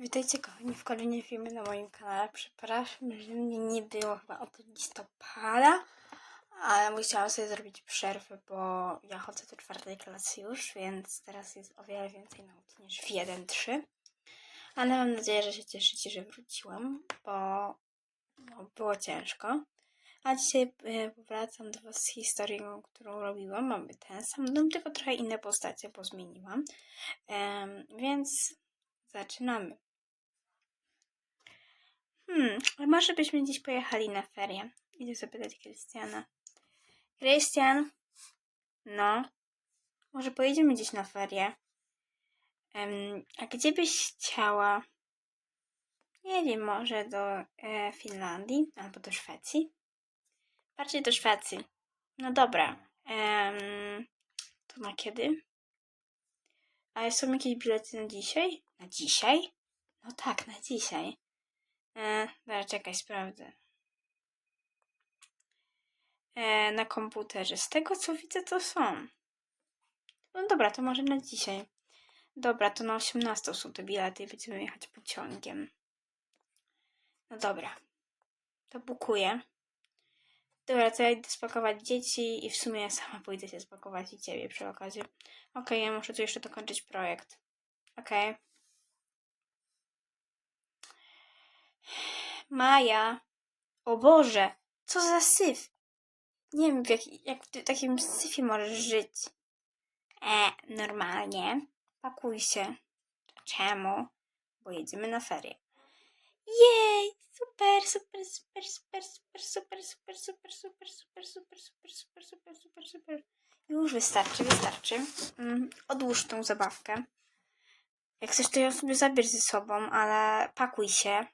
Witajcie kochani w kolejnym filmie na moim kanale. Przepraszam, że mnie nie było chyba od listopada, ale musiałam sobie zrobić przerwę, bo ja chodzę do czwartej klasy już, więc teraz jest o wiele więcej nauki niż w 1-3. Ale mam nadzieję, że się cieszycie, że wróciłam, bo no, było ciężko. A dzisiaj e, powracam do Was z historią, którą robiłam. Mamy ten sam dom, tylko trochę inne postacie, bo zmieniłam. Em, więc zaczynamy. Hmm, może byśmy dziś pojechali na ferie? Idę zapytać Krystiana. Krystian? No? Może pojedziemy gdzieś na ferie? Em, a gdzie byś chciała? Nie wiem, może do e, Finlandii albo do Szwecji? Bardziej do Szwecji. No dobra. Em, to na kiedy? A są jakieś bilety na dzisiaj? Na dzisiaj? No tak, na dzisiaj. E, dobra, czekaj, sprawdzę. E, na komputerze. Z tego co widzę, to są. No dobra, to może na dzisiaj. Dobra, to na 18 są te bilety i będziemy jechać pociągiem. No dobra. To bukuję. Dobra, to ja idę spakować dzieci i w sumie ja sama pójdę się spakować i ciebie przy okazji. Okej, ja muszę tu jeszcze dokończyć projekt. Okej. Maja. O Boże, co za syf. Nie wiem, jak, jak w takim syfie możesz żyć. E, normalnie. Pakuj się. Czemu? Bo jedziemy na ferie. Jej! Super, super, super, super, super, super, super, super, super, super, super, super, super, super, super, super. Już wystarczy, wystarczy. Mm, odłóż tą zabawkę. Jak chcesz, to ją sobie zabierz ze sobą, ale pakuj się.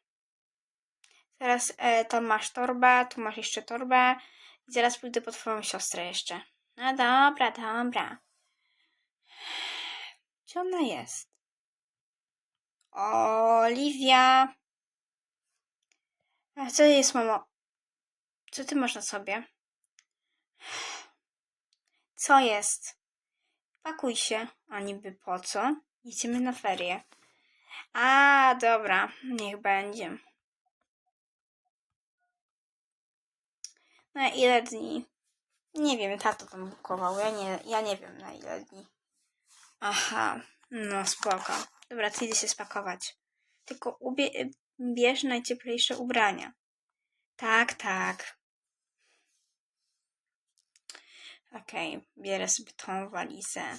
Teraz e, tam masz torbę, tu masz jeszcze torbę. I zaraz pójdę po twoją siostrę jeszcze. No dobra, dobra. Gdzie ona jest? Oliwia. A co jest, mamo? Co ty masz na sobie? Co jest? Pakuj się. A niby po co? Idziemy na ferie. A, dobra, niech będzie. Na ile dni? Nie wiem, tato tam bukował. Ja nie, ja nie wiem na ile dni. Aha, no spoko. Dobra, to idę się spakować. Tylko ubie- bierz najcieplejsze ubrania. Tak, tak. Okej, bierę sobie tą walizę.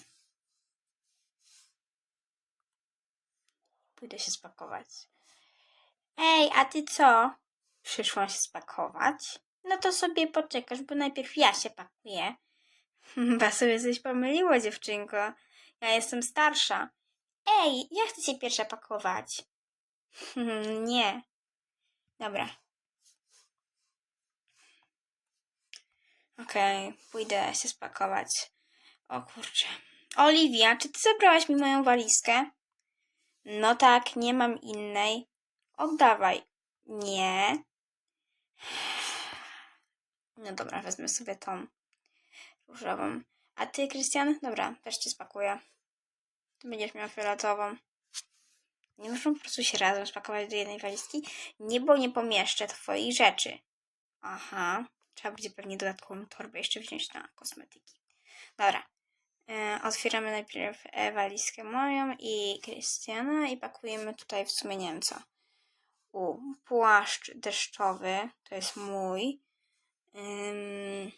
Pójdę się spakować. Ej, a ty co? Przyszłam się spakować. No to sobie poczekasz, bo najpierw ja się pakuję. Sobie coś pomyliło, dziewczynko. Ja jestem starsza. Ej, ja chcę się pierwsza pakować. Nie. Dobra. Okej, pójdę się spakować. O kurczę. Oliwia, czy ty zabrałaś mi moją walizkę? No tak, nie mam innej. Oddawaj. Nie. No dobra, wezmę sobie tą różową. A ty, Krystian? Dobra, też cię spakuję. Ty będziesz miał fioletową. Nie możemy po prostu się razem spakować do jednej walizki? Nie, bo nie pomieszczę twoich rzeczy. Aha. Trzeba będzie pewnie dodatkową torbę jeszcze wziąć na kosmetyki. Dobra. E, otwieramy najpierw e, walizkę moją i Krystiana i pakujemy tutaj w sumie nie wiem co. U, płaszcz deszczowy, to jest mój. Ym,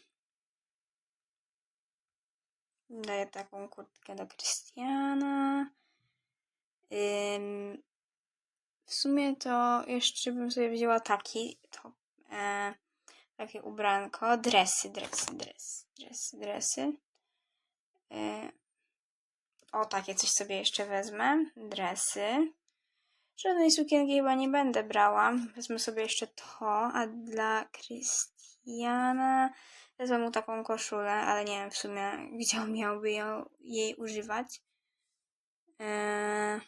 daję taką kurtkę do Krystiana. Ym, w sumie to jeszcze bym sobie wzięła taki to, e, takie ubranko, dresy, dresy, dresy, dresy, dresy. E, o, takie coś sobie jeszcze wezmę, dresy. Żadnej sukienki chyba nie będę brała. Wezmę sobie jeszcze to, a dla Krystiana wezmę mu taką koszulę, ale nie wiem w sumie, gdzie on miałby ją, jej używać. Eee...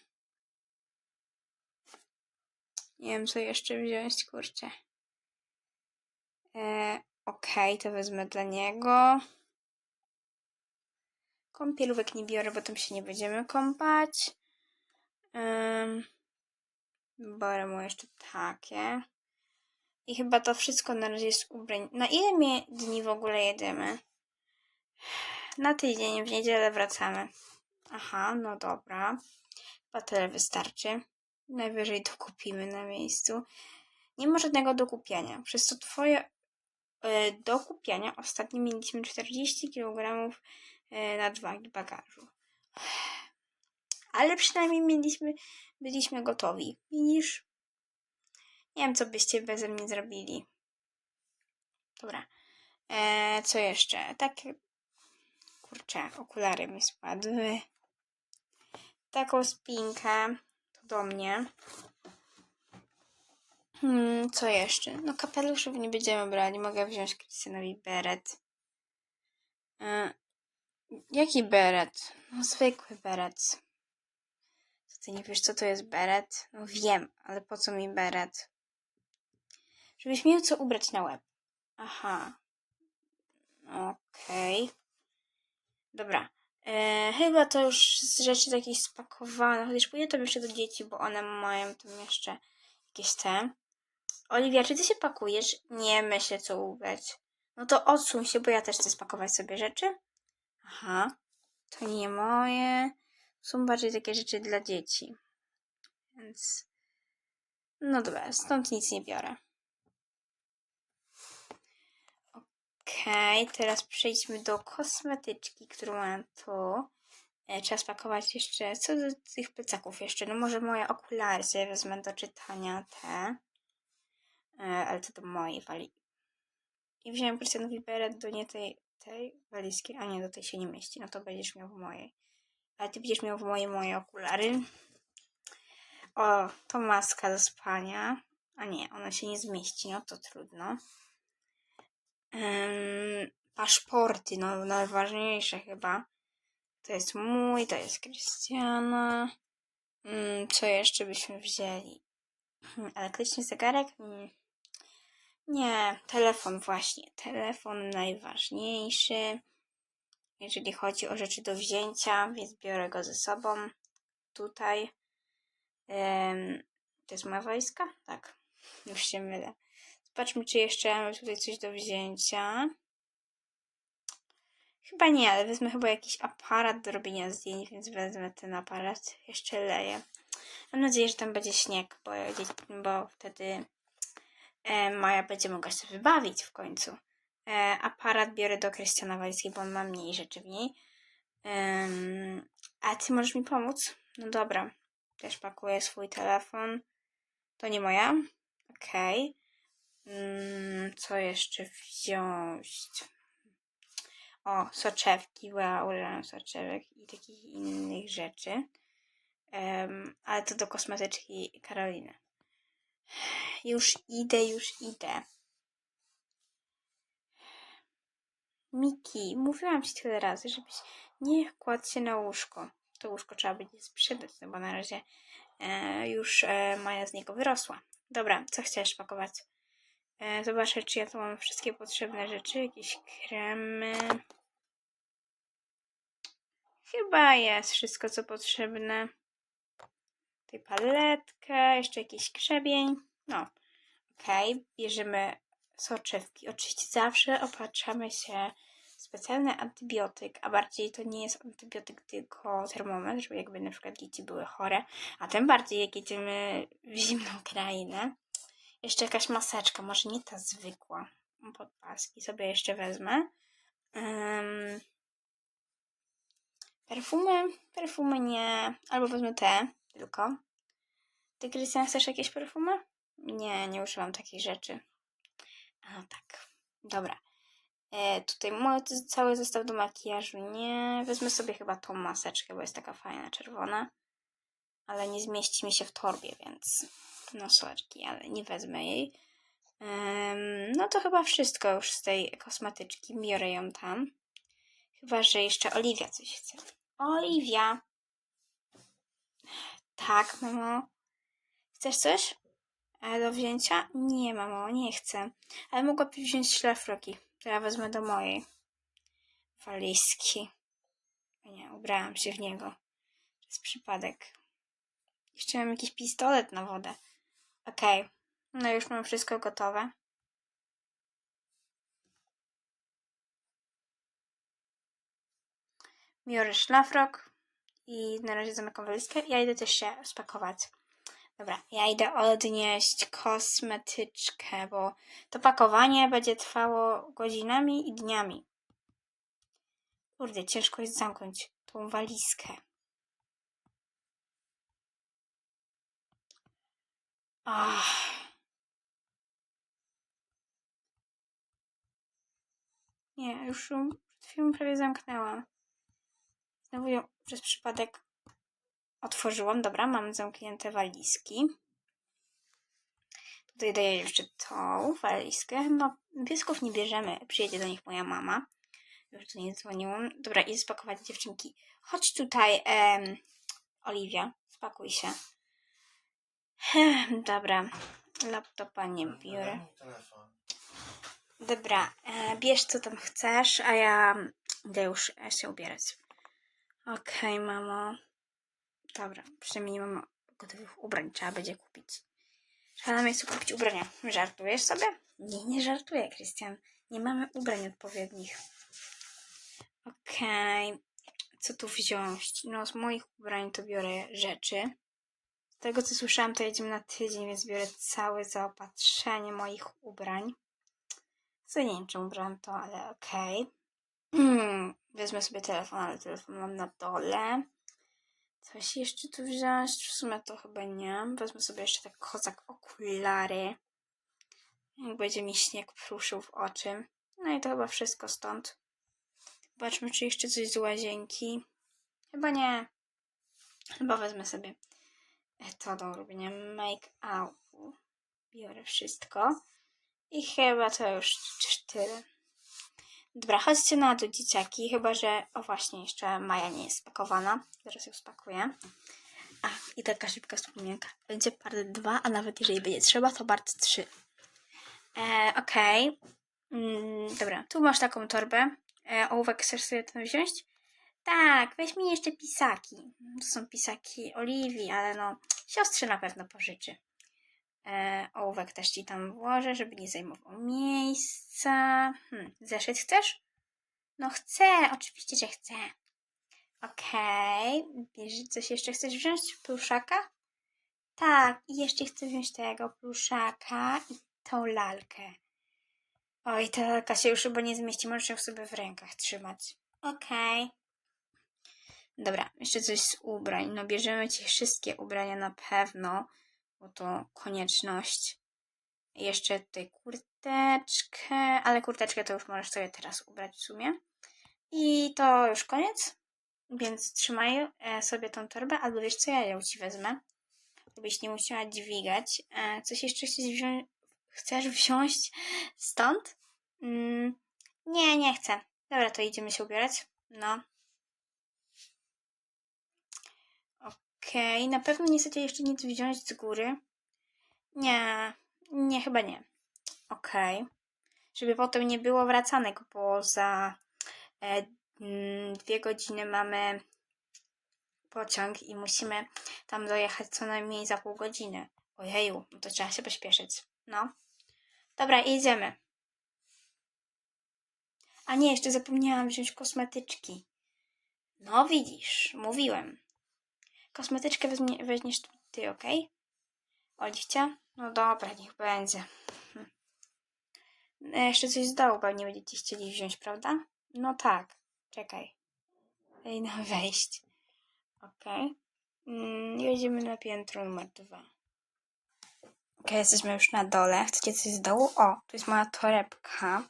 Nie wiem, co jeszcze wziąć, kurczę. Eee, Okej, to wezmę dla niego. Kąpielówek nie biorę, bo tam się nie będziemy kąpać. Em, Biorę mu jeszcze takie. I chyba to wszystko na razie jest ubrań. Na ile mi dni w ogóle jedziemy? Na tydzień, w niedzielę wracamy. Aha, no dobra. Chyba tyle wystarczy. Najwyżej dokupimy na miejscu. Nie ma żadnego dokupiania. Przez to twoje e, do kupienia ostatnio mieliśmy 40 kg e, nadwagi bagażu. Ale przynajmniej mieliśmy, byliśmy gotowi. Widzisz? Nie wiem, co byście beze mnie zrobili. Dobra. E, co jeszcze? Tak. Kurczę, okulary mi spadły. Taką spinkę. To do mnie. Hmm, co jeszcze? No kapeluszów nie będziemy brali. Mogę wziąć Krystianowi beret. E, jaki beret? No zwykły beret. Ty nie wiesz, co to jest beret? No wiem, ale po co mi beret? Żebyś miał co ubrać na łeb. Aha. Okej. Dobra. E, chyba to już z rzeczy takich spakowane, chociaż pójdę tam jeszcze do dzieci, bo one mają tam jeszcze jakieś te. Oliwia, czy ty się pakujesz? Nie myślę, co ubrać. No to odsuń się, bo ja też chcę spakować sobie rzeczy. Aha, to nie moje. Są bardziej takie rzeczy dla dzieci. Więc. No dobra, stąd nic nie biorę. Okej, teraz przejdźmy do kosmetyczki, którą mam tu. E, Trzeba spakować jeszcze, co do tych plecaków jeszcze, no może moje okulary sobie wezmę do czytania te. E, ale to do mojej wali. I wziąłem Krystianowi beret do nie tej, tej walizki, a nie, do tej się nie mieści, no to będziesz miał w mojej. Ale ty będziesz miał w mojej moje okulary. O, to maska do spania. A nie, ona się nie zmieści, no to trudno. Ym, paszporty, no najważniejsze chyba. To jest mój, to jest Krystiana. Ym, co jeszcze byśmy wzięli? Hmm, elektryczny zegarek? Mm. Nie, telefon właśnie. Telefon najważniejszy, jeżeli chodzi o rzeczy do wzięcia, więc biorę go ze sobą. Tutaj. To jest moja walizka? Tak, już się mylę. Zobaczmy, czy jeszcze mamy tutaj coś do wzięcia. Chyba nie, ale wezmę chyba jakiś aparat do robienia zdjęć, więc wezmę ten aparat. Jeszcze leję. Mam nadzieję, że tam będzie śnieg, bo, bo wtedy e, Maja będzie mogła się wybawić w końcu. E, aparat biorę do Krystiana Wajskiej, bo on ma mniej rzeczy w niej. Em, a ty możesz mi pomóc? No dobra. Też pakuję swój telefon. To nie moja. Okej. Mm, co jeszcze wziąć? O, soczewki, bo ja używam soczewek i takich innych rzeczy. Em, ale to do kosmetyczki Karoliny. Już idę, już idę. Miki, mówiłam ci tyle razy, żebyś nie kładł się na łóżko. To łóżko trzeba będzie sprzedać, no bo na razie e, już e, Maja z niego wyrosła. Dobra, co chcesz pakować? E, zobaczę, czy ja tu mam wszystkie potrzebne rzeczy. Jakieś kremy. Chyba jest wszystko, co potrzebne. Tutaj paletkę, jeszcze jakiś grzebień. No, okej. Okay. Bierzemy soczewki. Oczywiście zawsze opatrzamy się w specjalny antybiotyk, a bardziej to nie jest antybiotyk, tylko termometr, jakby na przykład dzieci były chore, a tym bardziej jak jedziemy w zimną krainę. Jeszcze jakaś maseczka, może nie ta zwykła. Podpaski sobie jeszcze wezmę. Um, perfumy? Perfumy nie. Albo wezmę te tylko. Ty, Krystian, chcesz jakieś perfumy? Nie, nie używam takich rzeczy. A tak. Dobra. E, tutaj mój cały zestaw do makijażu nie. Wezmę sobie chyba tą maseczkę, bo jest taka fajna, czerwona. Ale nie zmieści mi się w torbie, więc no sorki, ale nie wezmę jej. Um, no to chyba wszystko już z tej kosmetyczki. Biorę ją tam. Chyba, że jeszcze Oliwia coś chce. Oliwia! Tak, mamo. Chcesz coś? Do wzięcia? Nie, mamo, nie chcę. Ale mogłabyś wziąć szlafroki. To ja wezmę do mojej walizki. Nie, ubrałam się w niego. Jest przypadek. Jeszcze mam jakiś pistolet na wodę. Okej. No już mam wszystko gotowe. Biorę szlafrok i na razie zamykam walizkę. Ja idę też się spakować. Dobra, ja idę odnieść kosmetyczkę, bo to pakowanie będzie trwało godzinami i dniami. Kurde, ciężko jest zamknąć tą walizkę. Ach. Nie, już ją przed chwilą prawie zamknęłam. Znowu ją przez przypadek otworzyłam. Dobra, mam zamknięte walizki. Tutaj daję jeszcze tą walizkę. No, piesków nie bierzemy. Przyjedzie do nich moja mama. Już do niej dzwoniłam. Dobra, i spakować dziewczynki. Chodź tutaj, em, Oliwia. Spakuj się. Dobra, laptopa nie biorę. Dobra, e, bierz co tam chcesz, a ja idę już się ubierać. Okej, mamo. Dobra, przynajmniej nie mam gotowych ubrań, trzeba będzie kupić. Trzeba na miejscu kupić ubrania. Żartujesz sobie? Nie, nie żartuję, Krystian. Nie mamy ubrań odpowiednich. Okej, co tu wziąć? No, z moich ubrań to biorę rzeczy. Z tego co słyszałam, to jedziemy na tydzień, więc biorę całe zaopatrzenie moich ubrań. Co nie wiem, czemu to, ale okej. Hmm, wezmę sobie telefon, ale telefon mam na dole. Coś jeszcze tu wziąć? W sumie to chyba nie. Wezmę sobie jeszcze tak kozak okulary. Jak będzie mi śnieg pruszył w oczy. No i to chyba wszystko stąd. Zobaczmy, czy jeszcze coś z łazienki. Chyba nie. Chyba wezmę sobie to do robienia make-upu. Biorę wszystko. I chyba to już tyle. Dobra, chodźcie na dół, dzieciaki. Chyba, że... O właśnie, jeszcze Maja nie jest spakowana. Zaraz ją spakuję. A, i taka szybka wspomnienka. Będzie part 2, a nawet jeżeli będzie trzeba, to part 3. E, Okej. Mm, dobra, tu masz taką torbę. E, ołówek chcesz sobie ten wziąć? Tak, weź mi jeszcze pisaki. To są pisaki Oliwii, ale no, siostry na pewno pożyczy. E, ołówek też ci tam włożę, żeby nie zajmował miejsca. Hmm, zeszyt chcesz? No chcę, oczywiście, że chcę. Okej, okay. coś jeszcze chcesz wziąć? Pluszaka? Tak, i jeszcze chcę wziąć tego pluszaka i tą lalkę. Oj, ta lalka się już chyba nie zmieści, możesz ją sobie w rękach trzymać. Okej. Okay. Dobra, jeszcze coś z ubrań. No bierzemy ci wszystkie ubrania na pewno bo to konieczność. Jeszcze tutaj kurteczkę, ale kurteczkę to już możesz sobie teraz ubrać w sumie. I to już koniec, więc trzymaj e, sobie tą torbę, albo wiesz co, ja ją ci wezmę, żebyś nie musiała dźwigać. E, coś jeszcze chcesz wziąć, chcesz wziąć stąd? Mm, nie, nie chcę. Dobra, to idziemy się ubierać. No. Okej, okay. na pewno nie chcecie jeszcze nic wziąć z góry. Nie, nie, chyba nie. Okej. Okay. Żeby potem nie było wracanek, bo za e, mm, dwie godziny mamy pociąg i musimy tam dojechać co najmniej za pół godziny. Ojeju, no to trzeba się pośpieszyć. No. Dobra, idziemy. A nie, jeszcze zapomniałam wziąć kosmetyczki. No widzisz, mówiłem. Kosmetyczkę weźmie, weźmiesz ty, ok? Oliwcia? No dobra, niech będzie. Hm. E, jeszcze coś z dołu pewnie będziecie chcieli wziąć, prawda? No tak. Czekaj. Ej, no wejść. Ok. Mm, jedziemy na piętro numer dwa. Ok, jesteśmy już na dole. Chcecie coś z dołu? O, tu jest moja torebka.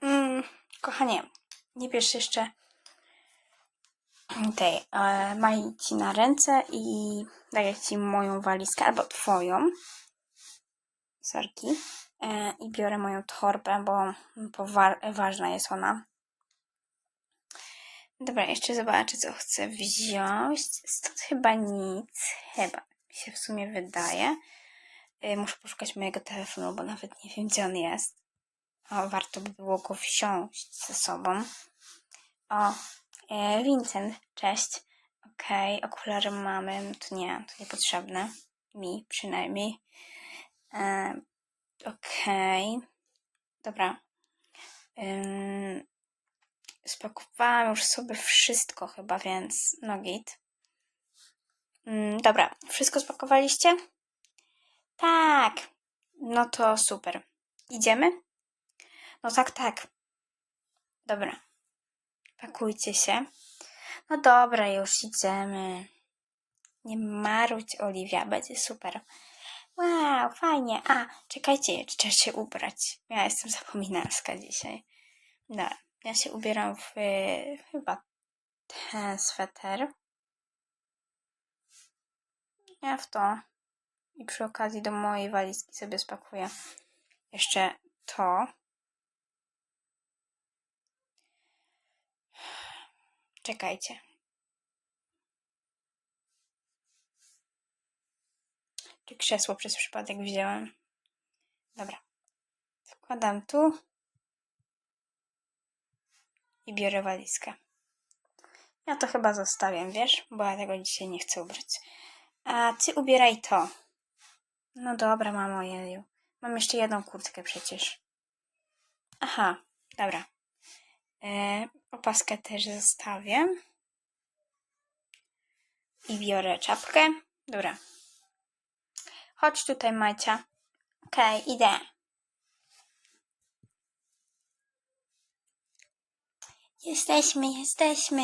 Mm, kochanie, nie bierz jeszcze tej e, ci na ręce i daję ci moją walizkę albo twoją. Sorki. E, I biorę moją torbę, bo, bo wa ważna jest ona. Dobra, jeszcze zobaczę, co chcę wziąć. Stąd chyba nic. Chyba mi się w sumie wydaje. E, muszę poszukać mojego telefonu, bo nawet nie wiem, gdzie on jest. O, warto by było go wziąć ze sobą. O, E, Vincent, cześć. Okej, okay, okulary mamy, to nie, to niepotrzebne. Mi przynajmniej. E, Okej. Dobra. Ym, spakowałam już sobie wszystko chyba, więc no git. Ym, dobra, wszystko spakowaliście? Tak. No to super. Idziemy? No tak, tak. Dobra. Pakujcie się. No dobra, już idziemy. Nie marudź, Oliwia, będzie super. Wow, fajnie. A, czekajcie, trzeba się ubrać. Ja jestem zapominalska dzisiaj. No, ja się ubieram w y, chyba ten sweter. Ja w to. I przy okazji do mojej walizki sobie spakuję jeszcze to. Czekajcie. Czy krzesło przez przypadek wzięłam? Dobra. Wkładam tu. I biorę walizkę. Ja to chyba zostawiam, wiesz? Bo ja tego dzisiaj nie chcę ubrać. A ty ubieraj to. No dobra, mamo, jeju. Mam jeszcze jedną kurtkę przecież. Aha, dobra. E, opaskę też zostawię. I biorę czapkę. Dobra. Chodź tutaj, Macia. Okej, idę. Jesteśmy, jesteśmy.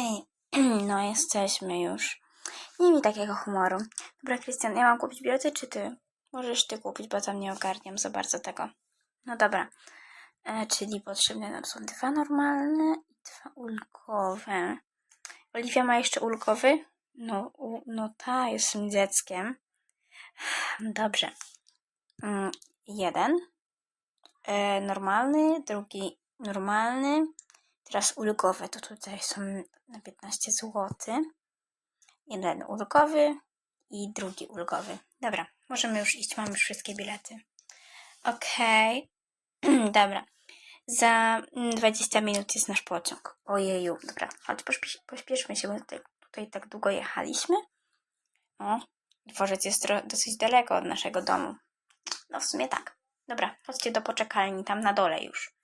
No, jesteśmy już. Nie mi takiego humoru. Dobra, Krystian, ja mam kupić bilety, czy ty? Możesz ty kupić, bo tam nie ogarniam za bardzo tego. No dobra. E, czyli potrzebne nam są dwa normalne i dwa ulgowe. Oliwia ma jeszcze ulgowy? No, u, no ta, jestem dzieckiem. Dobrze. Mm, jeden. E, normalny, drugi normalny. Teraz ulgowe, to tutaj są na 15 zł. Jeden ulgowy i drugi ulgowy. Dobra, możemy już iść, mamy już wszystkie bilety. Okej. Dobra. Za mm, 20 minut jest nasz pociąg. Ojeju, dobra, chodź pośpiesz, pośpieszmy się, bo tutaj, tutaj tak długo jechaliśmy. O, dworzec jest dosyć daleko od naszego domu. No w sumie tak. Dobra, chodźcie do poczekalni, tam na dole już.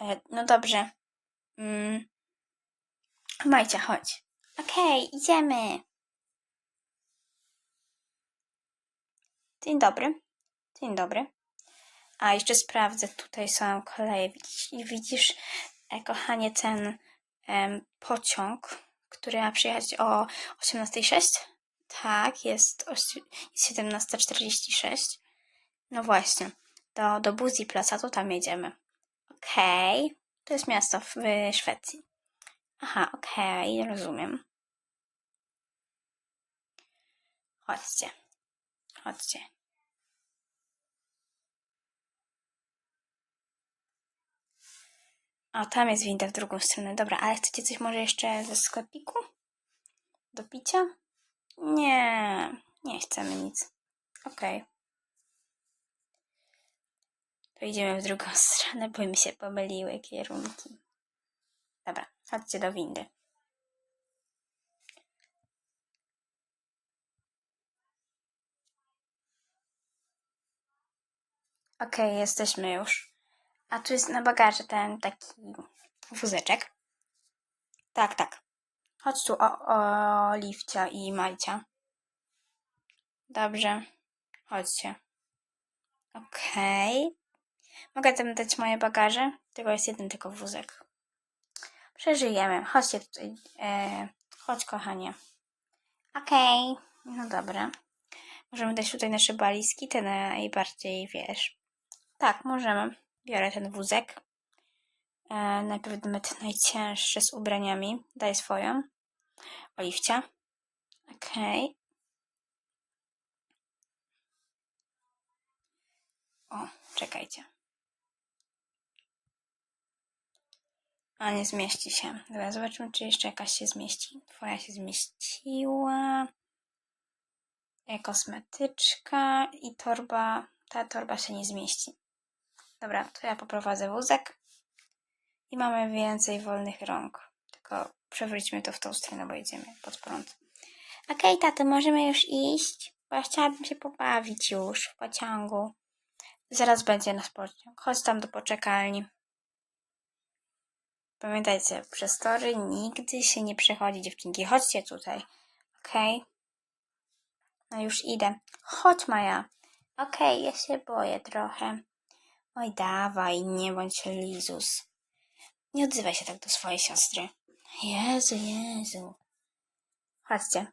E, no dobrze. Mm. Chodź. Okej, idziemy. Dzień dobry. Dzień dobry. A jeszcze sprawdzę, tutaj są koleje. Widzisz, widzisz e, kochanie, ten pociąg, który ma przyjechać o 18.06? Tak, jest, jest 17.46. No właśnie, do, do Buzi Plaza, to tam jedziemy. Okej, to jest miasto w y, Szwecji. Aha, okej, rozumiem. Chodźcie, chodźcie. O, tam jest winda w drugą stronę. Dobra, ale chcecie coś może jeszcze ze sklepiku? Do picia? Nie, nie chcemy nic. Okej. To idziemy w drugą stronę, bo mi się pomyliły kierunki. Dobra, chodźcie do windy. Okej, jesteśmy już. A tu jest na bagaże ten taki wózeczek. Tak, tak. Chodź tu, o, Oliwcia i Majcia. Dobrze. Chodźcie. Okej. Mogę tam dać moje bagaże? Tego jest jeden tylko wózek. Przeżyjemy. Chodźcie tutaj. E, chodź, kochanie. Okej. No dobra. Możemy dać tutaj nasze baliski, te najbardziej, wiesz. Tak, możemy. Biorę ten wózek. E, najpierw damy te najcięższe z ubraniami. Daj swoją. Oliwcia. Okej. O, czekajcie. A nie zmieści się. Dobra, zobaczmy, czy jeszcze jakaś się zmieści. Twoja się zmieściła. E, Kosmetyczka i torba. Ta torba się nie zmieści. Dobra, to ja poprowadzę wózek. I mamy więcej wolnych rąk. Tylko przewróćmy to w tą stronę, bo idziemy pod prąd. Okej, tato, możemy już iść? Bo ja chciałabym się pobawić już w pociągu. Zaraz będzie nasz pociąg. Chodź tam do poczekalni. Pamiętajcie, przez tory nigdy się nie przechodzi, dziewczynki. Chodźcie tutaj, okej? No już idę. Chodź, Maja. Okej, ja się boję trochę. Oj, dawaj, nie bądź lizus. Nie odzywaj się tak do swojej siostry. Jezu, Jezu. Chodźcie.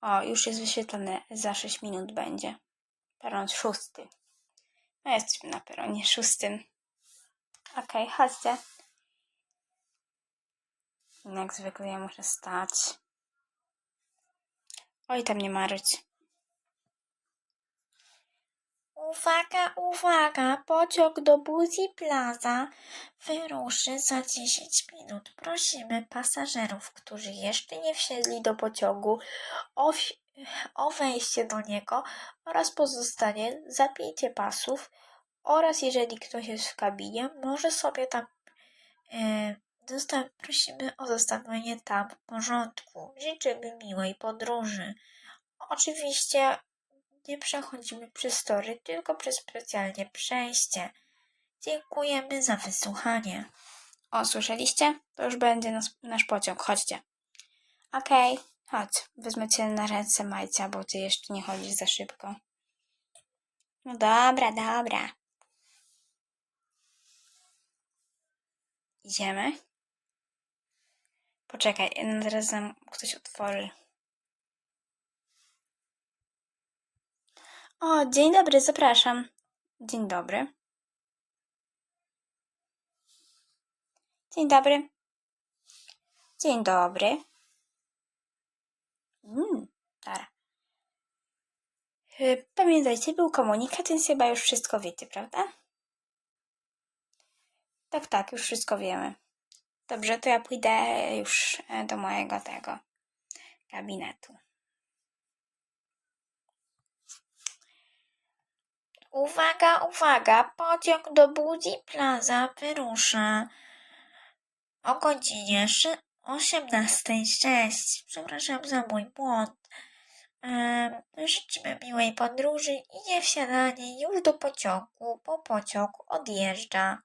O, już jest wyświetlone. Za 6 minut będzie. Peron szósty. No, jesteśmy na peronie szóstym. Okej, chodźcie. Jak zwykle ja muszę stać. Oj, tam nie marzyć. Uwaga, uwaga, pociąg do Buzi Plaza wyruszy za 10 minut. Prosimy pasażerów, którzy jeszcze nie wsiedli do pociągu, o, o wejście do niego oraz pozostanie zapięcie pasów oraz jeżeli ktoś jest w kabinie, może sobie tam zosta- prosimy o zostawienie tam porządku. Życzymy miłej podróży. Oczywiście nie przechodzimy przez tory, tylko przez specjalnie przejście. Dziękujemy za wysłuchanie. O, słyszeliście? To już będzie nas, nasz pociąg. Chodźcie. Okej, chodź. Wezmę cię na ręce, Majcia, bo ty jeszcze nie chodzisz za szybko. No dobra, dobra. Idziemy? Poczekaj, zaraz nam ktoś otworzy. O, dzień dobry, zapraszam. Dzień dobry. Dzień dobry. Dzień dobry. Mm, dobra. Y, Pamiętajcie, był komunikat, więc chyba już wszystko wiecie, prawda? Tak, tak, już wszystko wiemy. Dobrze, to ja pójdę już e, do mojego tego gabinetu. Uwaga, uwaga, pociąg do Budzi Plaza wyrusza o godzinie 18.06. Przepraszam za mój błąd. Życzymy miłej podróży i nie wsiadanie już do pociągu, bo pociąg odjeżdża.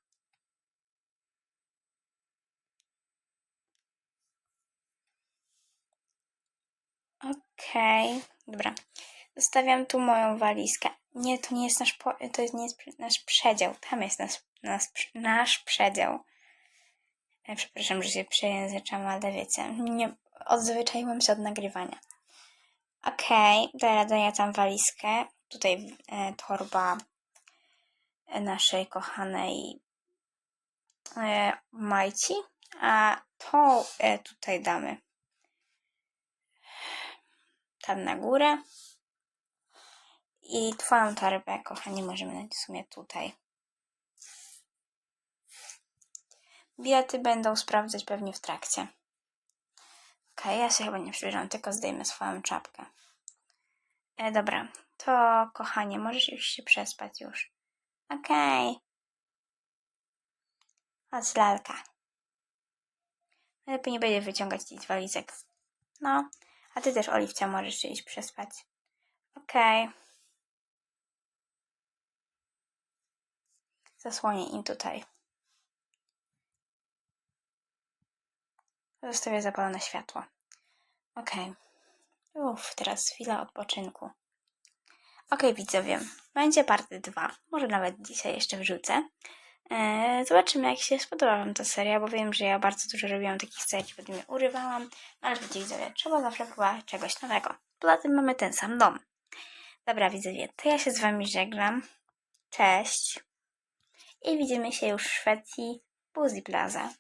Okej, dobra. Zostawiam tu moją walizkę. Nie, to nie jest nasz, po, to jest, nie jest nasz przedział. Tam jest nasz, nasz, nasz przedział. E, przepraszam, że się przejęzyczam, ale wiecie, nie odzwyczaiłam się od nagrywania. Okej, okay, daję tam walizkę. Tutaj e, torba e, naszej kochanej e, Majci, a to e, tutaj damy tam na górę. I twoją torbę, kochani, możemy dać w sumie tutaj. Bilety będą sprawdzać pewnie w trakcie. Okej, ja się chyba nie przybieram, tylko zdejmę swoją czapkę. E, dobra, to kochanie, możesz już się przespać już. Okej. Chodź, lalka. Lepiej nie będzie wyciągać tych walizek. No, a ty też, Oliwcia, możesz się iść przespać. Okej. Zasłonię im tutaj. Zostawię zapalone światło. Okej. Uff, teraz chwila odpoczynku. Okej, widzowie, będzie party 2. Może nawet dzisiaj jeszcze wrzucę. Eee, zobaczymy, jak się spodoba Wam ta seria, bo wiem, że ja bardzo dużo robiłam takich serii, potem je urywałam. No, ale wiecie, widzowie, trzeba zawsze próbować czegoś nowego. Poza tym mamy ten sam dom. Dobra, widzowie, to ja się z Wami żegnam. Cześć. I widzimy się już w Szwecji, Buzi Plaza.